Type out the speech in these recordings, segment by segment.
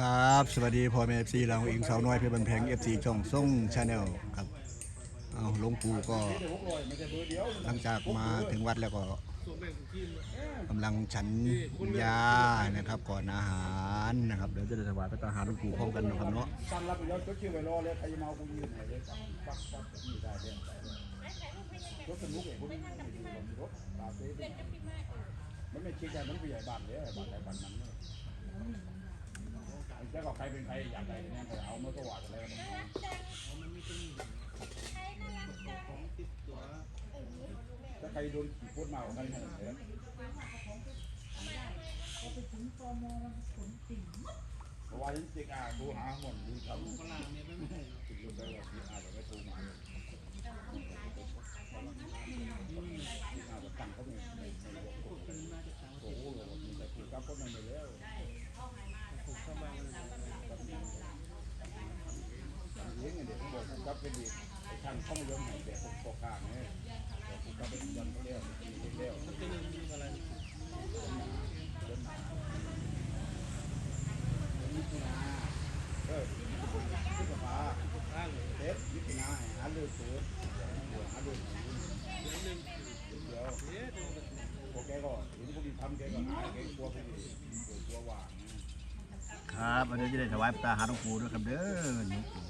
ครับ สวัสดีพ่อแม่เอฟซีเราอิงสาวน้อยเพชรบันแพงเอฟซีช่องส่งชาแนลครับเอาหลวงปู่ก็หลังจากมาถึงวัดแล้วก็กำลังฉันยานะครับ ก่อนอาหารนะครับเดี๋ยวจะถวายพระทหารหลวงปู่พร้อมกันนะครับเนาะสั้นไม่ใครจะมาเอากูยืนไหนเลยปักปักนี่ไม่คิดใจมันผู้ใหญ่บ้านเลยบ้านใครบ้านมันเนี่ย แล้วก็ใครเป็นใครอยากได้เนี่ยก็เอามาสว่างอะไรมันถ้าใครโดนขี่โคตรมาใครเนี่ยเลยเพราะว่าจริงๆอะดูหาหมดดูทำพลังเนี่ยไม่ติดลงไปแบบนี้อาจจะไม่ตูมาเลยอาจจะตั้งเขาไม่ไม่ไม่รู้โอ้โหมันจะถูกกับคนนั้นไปแล้ว เลี้ยงเด็กบอกผมก็เป็นดีไอ้ช่างเขาไม่ยมให้เด็กพวกข้างเนี่ยแต่ถูกกับเป็นยันเลี้ยวเลี้ยวมันเป็นอะไรเออที่สภาเทปมิถุนาหาเลือดเสือหาเลือดเดี๋ยวโอเคก็เห็นพวกนี้ทำแกก็หายแกกลัวพวกนี้กลัวว่า ครับวันนี้จะได้ถวายพระทหารหลวงปู่ด้วยครับเด้อหลวงปู่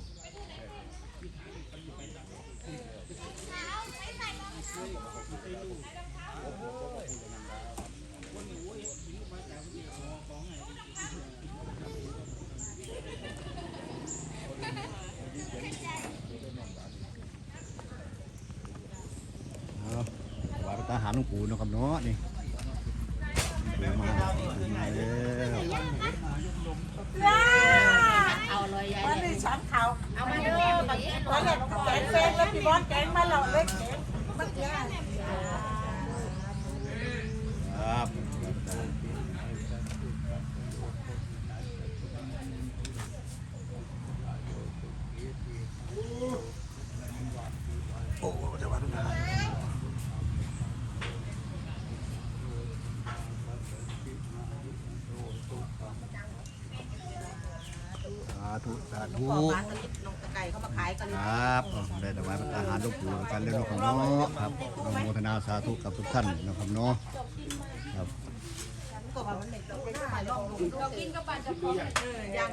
เอาถวายพระทหารหลวงปู่นะครับเนาะนี่มาหลวงปู่มาแล้ว เอาเลยยาย วัน เลย นี้ฉันเขา เอามาเด้อ แกเอ็นวันนี้แกงเฟนแล้วพี่บอสแกงมาเราเล็กแกงเมื่อกี้ ครับโอ้ถวายพระทหารสา ธุสาธุขอมาสลิปลงไก่เขามาขายกันครับได้ถวายพระทหารหลวงปู่กันเลยเนาะครับเนาะครับอนุโมทนาสาธุกับทุกท่านนะครับเนาะครับก็ว่ามันไม่ต้องได้ถ่ายลองดูเรากินกับปลาจะพอเออยัง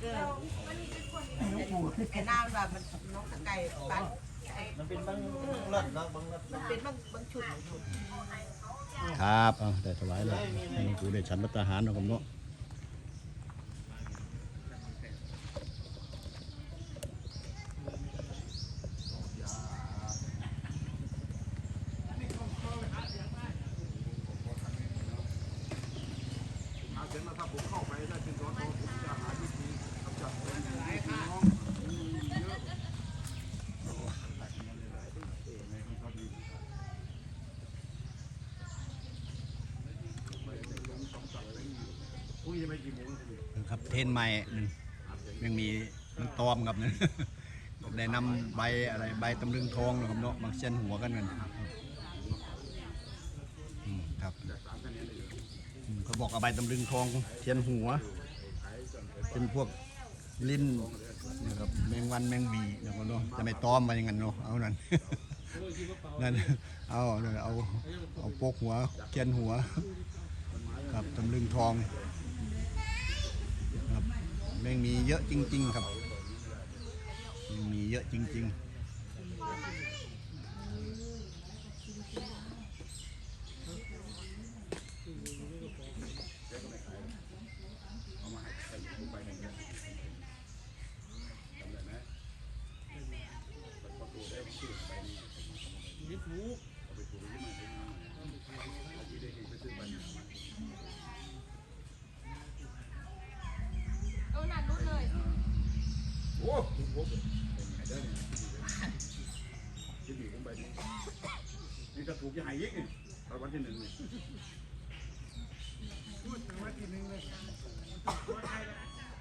เออไอ้น้ำแบบมันนกตะไก่ปันมันเป็นบางรถเนาะบางมันเป็นบางบางชุดครับเอาได้ถวายแล้วให้หลวงปู่ได้ฉันพระทหารนะครับเนาะ อาเสร็จมาถ้า ผมเข้าไปได้เป็นร้อนผมจะหาวิธีกำจัดเป็นพี่น้องมีเยอะพรุ่งนี้จะไปกี่โมงครับพี่ครับเทรนใหม่นั่นยังมีมันตอมครับนั่น ได้นำใบอะไรใบตำลึงทองนะครับเนาะมาเส้นหัวกันกันครับอืมครับ เขาบอกเอาใบตำลึงทองเทียนหัว เป็นพวกลิ้นนะครับแมงวันแมงวีนะครับเนาะจะไม่ตอมมาอย่างนั้นเนาะเอานั่นนั่นเอาเอาเอาโปกหัวเทียนหัวครับตำลึงทองครับแมงมีเยอะจริง ๆ ครับมีเยอะจริงโอ้ทุกพวกเป็นไงเด้อเนี่ยที่ดีผมไปนี่นี่จะถูกจะหายยิกนี่ตอนวันที่หนึ่งนี่พูดถึงว่าทีนึงเลย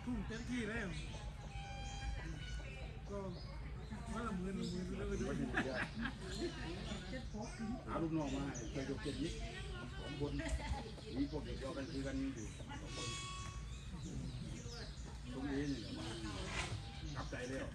ทุ่มเต็มที่เลยก็วันละหมื่นละหมื่นเลยวันที่หนึ่งหาลูกน้องมาให้ไปยกเจ็ดยิกสองคนมีพวกเด็กเดียวกันคือกันอยู่สองคนตรงนี้นี่ ใจเร็ว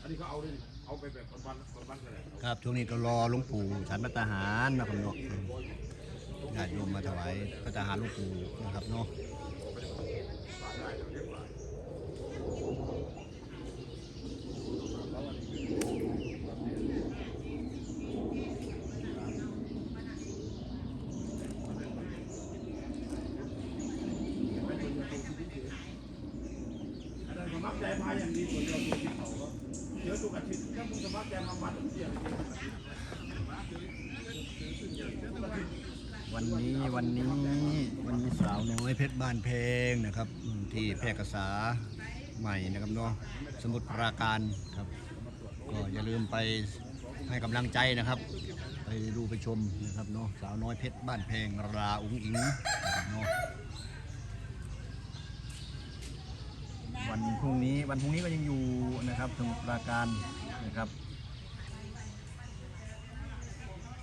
อับบวักครับช่วงนี้ก็รอหลวงปู่ฉันพระตาหารนะครับเนาะญาติโยมมาถวายพระตาหารหลวงปู่นะครับเนาะ อย่างดีส่วเดียวตัวที่เขาก็เดี๋ยวทุกอาทิตย์ถ้ามึงสมัครใจมาวัดเที่ยงวันนี้วันนี้วันนี้สาวน้อยเพชรบ้านเพลงนะครับ ที่แพร่กษาใหม่นะครับเนาะสมุทรปราการครับ ก็อย่าลืมไปให้กำลังใจนะครับ ไปดูไปชมนะครับเนาะสาวน้อยเพชรบ้านเพลงราอุ้งอิงนะครับเนาะ วันพรุ่งนี้วันพรุ่งนี้ก็ยังอยู่นะครับสมุทรปราการนะครับ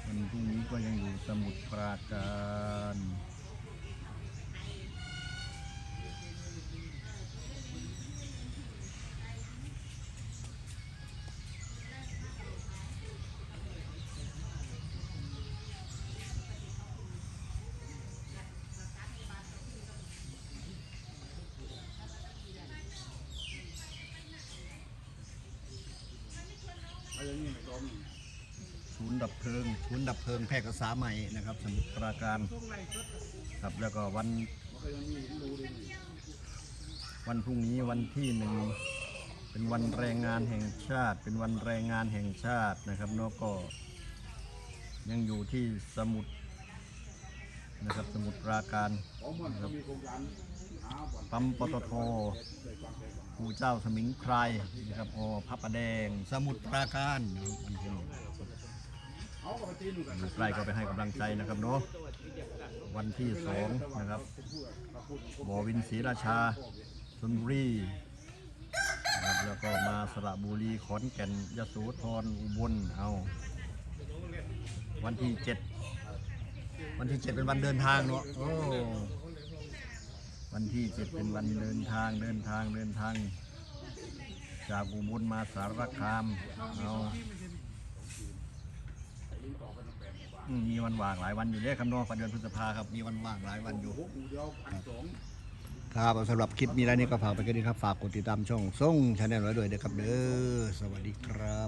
วันพรุ่งนี้ก็ยังอยู่สมุทรปราการ ศูนย์ดับเพลิงศูนย์ดับเพลิงแพร่กษาใหม่นะครับสมุทรปราการครับแล้วก็วัน วันพรุ่งนี้วันที่หนึ่งเป็นวันแรงงานแห่งชาติ เป็นวันแรงงานแห่งชาตินะครับเนาะก็ ยังอยู่ที่สมุทรนะครับสมุทรปราการนก็มีโครงการหาบ่อนปั๊มปตท ปู่เจ้าสมิงไพรนะครับโอพระประแดง สมุทรปราการนะครับวันที่นึ่งเอาก็ไปตีหนึ่งใกล้ก็ไปให้กำลังใจนะครับเนาะวันที่สองนะครับบอวินศรีราชาชนบุรีนะครับแล้วก็มาสระบุรีขอนแก่นยโสธรอุบลเอาวันที่เจ็ดวันที่เจ็ดเป็นวันเดินทางเนาะโอ้ วันที่เจ็ดเป็นวันเดินทางเดินทางเดินทาง จากอุบลมาสารคามเอาอืมีวันว่างหลายวันอยู่เด้คำนองวันเดือนพฤษภาครับ มีวันว่างหลายวันอยู่ครับสำหรับคลิปนี้แล้วนี่ก็ฝากไปแค่นี้ครับ ฝากกดติดตามช่องส่งชาแนลไว้ด้วยนะครับเด้อสวัสดีครับ